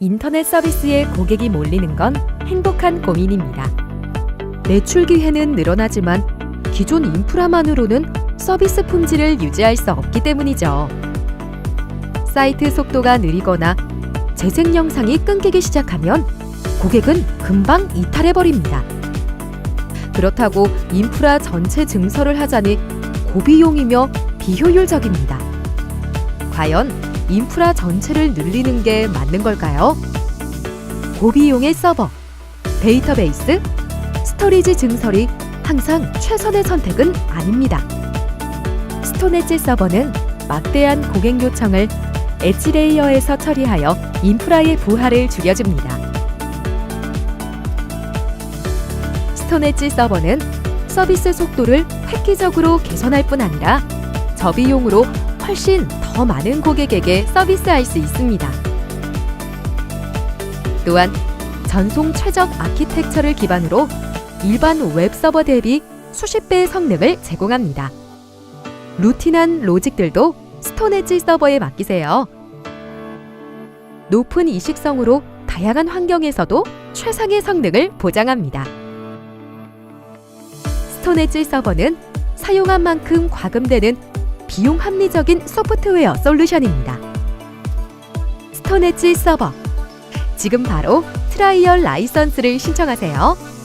인터넷 서비스에 고객이 몰리는 건 행복한 고민입니다. 매출 기회는 늘어나지만 기존 인프라만으로는 서비스 품질을 유지할 수 없기 때문이죠. 사이트 속도가 느리거나 재생 영상이 끊기기 시작하면 고객은 금방 이탈해버립니다. 그렇다고 인프라 전체 증설을 하자니 고비용이며 비효율적입니다. 과연 인프라 전체를 늘리는 게 맞는 걸까요? 고비용의 서버, 데이터베이스, 스토리지 증설이 항상 최선의 선택은 아닙니다. 스톤엣지 서버는 막대한 고객 요청을 엣지 레이어에서 처리하여 인프라의 부하를 줄여줍니다. 스톤엣지 서버는 서비스 속도를 획기적으로 개선할 뿐 아니라 저비용으로 훨씬 더 많은 고객에게 서비스할 수 있습니다. 또한 전송 최적 아키텍처를 기반으로 일반 웹 서버 대비 수십 배의 성능을 제공합니다. 루틴한 로직들도 스톤엣지 서버에 맡기세요. 높은 이식성으로 다양한 환경에서도 최상의 성능을 보장합니다. 스톤엣지 서버는 사용한 만큼 과금되는 비용 합리적인 소프트웨어 솔루션입니다. 스톤엣지 서버. 지금 바로 트라이얼 라이선스를 신청하세요.